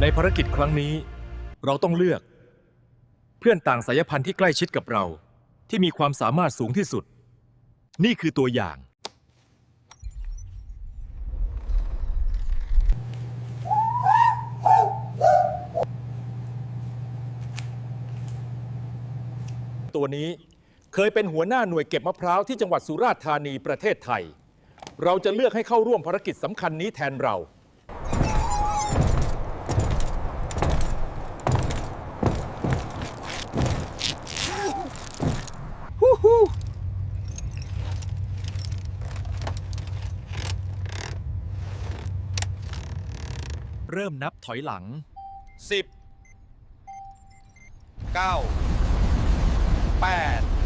ในภารกิจครั้งนี้ เราต้องเลือก เพื่อนต่างสายพันธุ์ที่ใกล้ชิดกับเรา ที่มีความสามารถสูงที่สุด นี่คือตัวอย่าง ตัวนี้เคยเป็นหัวหน้าหน่วยเก็บมะพร้าวที่จังหวัดสุราษฎร์ธานีประเทศไทย เราจะเลือกให้เข้าร่วมภารกิจสำคัญนี้แทนเรา เริ่มนับถอยหลัง 10 9 8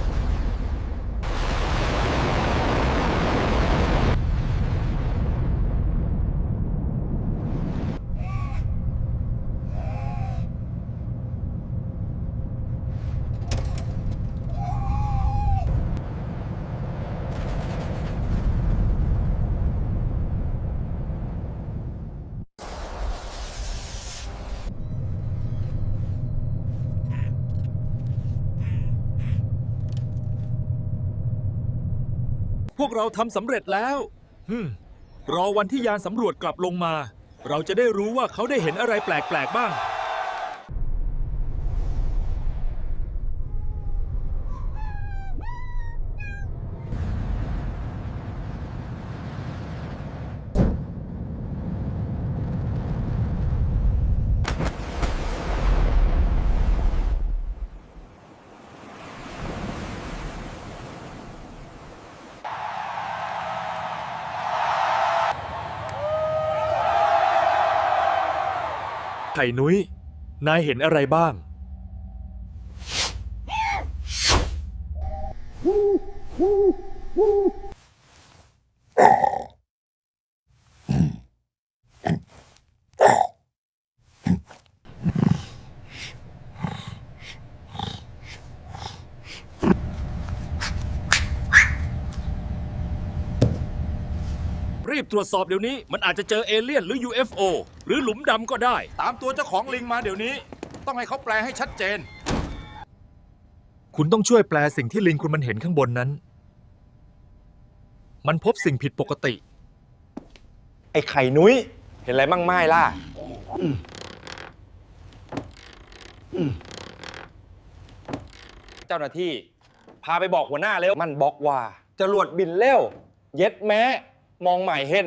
พวกเราทำสำเร็จแล้วฮึมรอวันที่ยานสำรวจกลับลงมา เราจะได้รู้ว่าเขาได้เห็นอะไรแปลกๆบ้าง ไข่นุ้ย นายเห็นอะไรบ้าง รีบตรวจสอบเดี๋ยวนี้ มันอาจจะเจอเอเลี่ยนหรือ UFO หรือหลุมดำก็ได้ ตามตัวเจ้าของลิงมาเดี๋ยวนี้ ต้องให้เขาแปลให้ชัดเจน คุณต้องช่วยแปลสิ่งที่ลิงคุณมันเห็นข้างบนนั้น มันพบสิ่งผิดปกติ ไอ้ไข่นุ้ย เห็นอะไรมั่งไม่ล่ะ เจ้าหน้าที่ พาไปบอกหัวหน้าเร็ว มันบอกว่าจรวดบินเร็ว เย็ดแม้ มองใหม่เห็น